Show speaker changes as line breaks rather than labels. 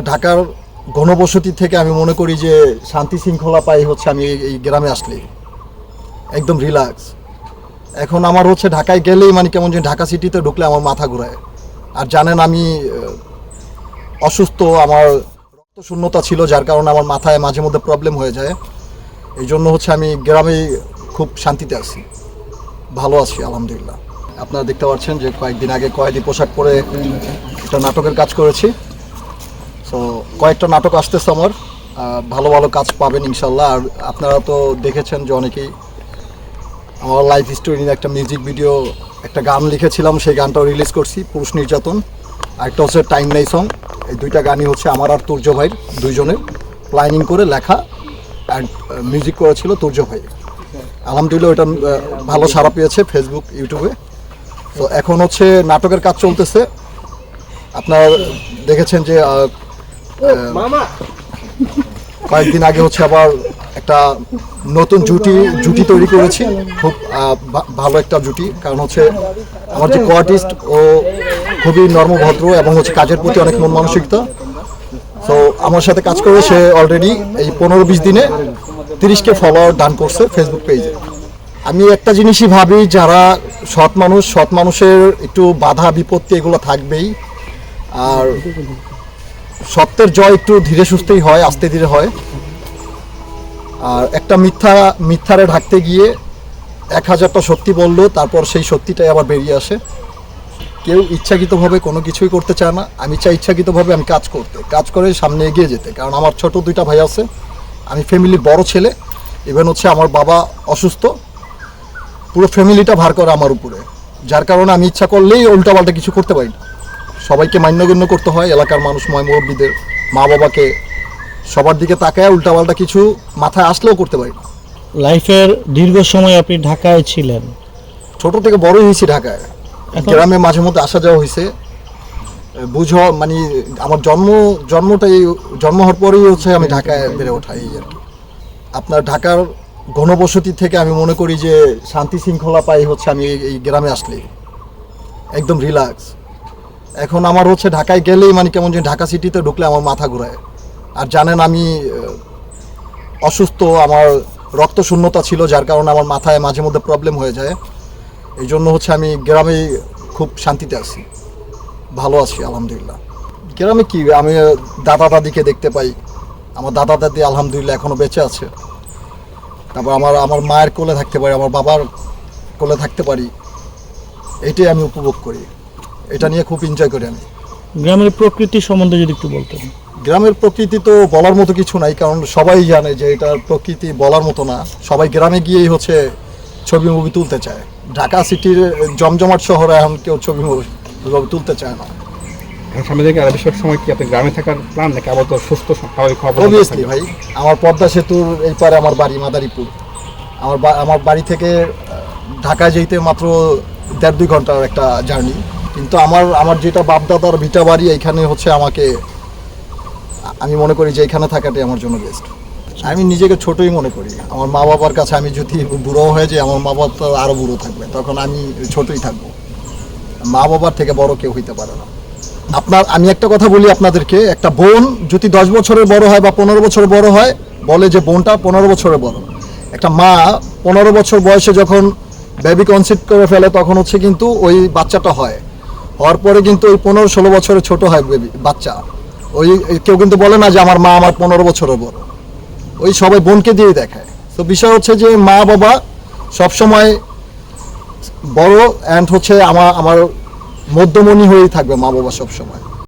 ঢাকার ঘনবসতি থেকে আমি মনে করি যে শান্তি শৃঙ্খলা পাই হচ্ছে আমি এই- গ্রামে আসলে। একদম রিল্যাক্স এখন আমার হচ্ছে ঢাকায় গেলেই মানে কেমন যে ঢাকা সিটিতে ঢুকলে আমার মাথা ঘুরায়। আর জানেন আমি অসুস্থ, আমার রক্ত শূন্যতা ছিল, যার কারণে আমার মাথায় মাঝে মধ্যে প্রবলেম হয়ে যায়। এই জন্য হচ্ছে আমি গ্রামেই খুব শান্তিতে আছি। ভালো আছি, আলহামদুলিল্লাহ। আপনারা দেখতে পাচ্ছেন যে কয়েকদিন আগে কয়েদি পোশাক পরে একটা নাটকের কাজ করেছি। তো কয়েকটা নাটক আসতেছে আমার। ভালো ভালো কাজ পাবেন ইনশাল্লাহ। আর আপনারা তো দেখেছেন যে অনেকেই আমার লাইফ স্টোরি একটা মিউজিক ভিডিও একটা গান লিখেছিলাম, সেই গানটাও রিলিজ করছি, পুরুষ নির্যাতন। আর একটা হচ্ছে টাইম নাই সং এই দুইটা গানই হচ্ছে আমার আর তুর্য ভাইয়ের, দুইজনের। প্ল্যানিং করে লেখা অ্যান্ড মিউজিক করেছিল তুর্য ভাই। আলহামদুলিল্লাহ ওটা ভালো সাড়া পেয়েছে ফেসবুক ইউটিউবে তো এখন হচ্ছে নাটকের কাজ চলতেছে। আপনারা দেখেছেন যে কয়েকদিন আগে হচ্ছে আবার একটা নতুন জুটি জুটি তৈরি করেছি। খুব ভালো একটা জুটি। কারণ হচ্ছে আমার যে কোয়ার্টিস্ট ও খুবই নর্মভদ্র এবং হচ্ছে কাজের প্রতি অনেক মন মানসিকতা তো আমার সাথে কাজ করে সে অলরেডি এই পনেরো বিশ দিনে তিরিশকে ফলোয়ার দান করছে ফেসবুক পেজে আমি একটা জিনিসই ভাবি যারা সৎ মানুষ সৎ মানুষের একটু বাধা বিপত্তি এগুলো থাকবেই। আর সত্যের জয় একটু ধীরে সুস্থেই হয়, আস্তে ধীরে হয়। আর একটা মিথ্যা, মিথ্যারে ঢাকতে গিয়ে এক হাজারটা সত্যি বলল, তারপর সেই সত্যিটাই আবার বেরিয়ে আসে। কেউ ইচ্ছাকৃতভাবে কোনো কিছুই করতে চায় না। আমি চাই ইচ্ছাকৃতভাবে আমি কাজ করতে, কাজ করে সামনে এগিয়ে যেতে। কারণ আমার ছোট দুইটা ভাই আছে, আমি ফ্যামিলির বড় ছেলে ইভেন হচ্ছে আমার বাবা অসুস্থ। পুরো ফ্যামিলিটা ভার করে আমার উপরে। যার কারণে আমি ইচ্ছা করলেই উল্টাপাল্টা কিছু করতে পারি না। সবাইকে মান্যগণ্য করতে হয় এলাকার মানুষ ময় মুরব্বীদের মা বাবাকে সবার দিকে তাকায় উল্টাপাল্টা কিছু মাথায় আসলেও করতে পারি না।
লাইফের দীর্ঘ সময় আপনি ঢাকায় ছিলেন।
ছোট থেকে বড়ই হয়েছি ঢাকায়। গ্রামে মাঝে মধ্যে আসা যাওয়া হয়েছে। বুঝ মানে আমার জন্ম জন্মটাই জন্ম হওয়ার পরেই হচ্ছে আমি ঢাকায় বেড়ে ওঠা এই আর কি। আপনার ঢাকার ঘনবসতি থেকে আমি মনে করি যে শান্তি শৃঙ্খলা পাই হচ্ছে আমি এই- এই গ্রামে আসলে একদম রিল্যাক্স। এখন আমার হচ্ছে ঢাকায় গেলেই মানে কেমন যে ঢাকা সিটিতে ঢুকলে আমার মাথা ঘুরায়। আর জানেন আমি অসুস্থ, আমার রক্ত শূন্যতা ছিল, যার কারণে আমার মাথায় মাঝে মধ্যে প্রবলেম হয়ে যায়। এই জন্য হচ্ছে আমি গ্রামেই খুব শান্তিতে আছি। ভালো আছি, আলহামদুলিল্লাহ। গ্রামে কি, আমি দাদা দাদিকে দেখতে পাই। আমার দাদা দাদি আলহামদুলিল্লাহ এখনও বেঁচে আছে। তারপর আমার আমার মায়ের কোলে থাকতে পারি, আমার বাবার কোলে থাকতে পারি। এটাই আমি উপভোগ করি। এটা নিয়ে খুব এনজয় করি আমি।
গ্রামের প্রকৃতি সম্বন্ধে যদি একটু বলতেন।
গ্রামের প্রকৃতি তো বলার মতো কিছু নাই কারণ সবাই জানে যে এটার প্রকৃতি বলার মতো না। সবাই গ্রামে গিয়েই হচ্ছে ছবি মুভি তুলতে চায়। ঢাকা সিটির জমজমাট শহরে এখন কেউ ছবি মুভি তুলতে চায় না।
সামনে থেকে সময় কি আপনি গ্রামে থাকার প্ল্যান নাকি আবার তো সুস্থ স্বাভাবিক খবর
অবভিয়াসলি ভাই আমার পদ্মা সেতুর এই পারে আমার বাড়ি মাদারীপুর। আমার আমার বাড়ি থেকে ঢাকায় যেতে মাত্র দেড় দুই ঘণ্টার একটা জার্নি। কিন্তু আমার আমার যেটা বাপদাদার ভিটা বাড়ি এইখানে হচ্ছে আমাকে, আমি মনে করি যে এখানে থাকাটাই আমার জন্য বেস্ট আমি নিজেকে ছোটই মনে করি। আমার মা বাবার কাছে আমি যদি বুড়ো হয়ে যাই, আমার মা বাবা তো আরও বুড়ো থাকবে। তখন আমি ছোটই থাকব। মা বাবার থেকে বড় কেউ হইতে পারে না। আপনার, আমি একটা কথা বলি আপনাদেরকে। একটা বোন যদি দশ বছরের বড় হয় বা পনেরো বছর বড় হয়, বলে যে বোনটা পনেরো বছরের বড়। একটা মা পনেরো বছর বয়সে যখন বেবি কনসিভ করে ফেলে, তখন হচ্ছে কিন্তু ওই বাচ্চাটা হয়। হওয়ার পরে কিন্তু ওই পনেরো ষোলো বছরের ছোট হয় বেবি বাচ্চা। ওই কেউ কিন্তু বলে না যে আমার মা আমার পনেরো বছরের বড়। ওই সবাই বোনকে দিয়ে দেখায়। তো বিষয় হচ্ছে যে মা বাবা সবসময় বড় অ্যান্ড হচ্ছে আমার আমার মধ্যমণি হয়েই থাকবে মা বাবা সবসময়।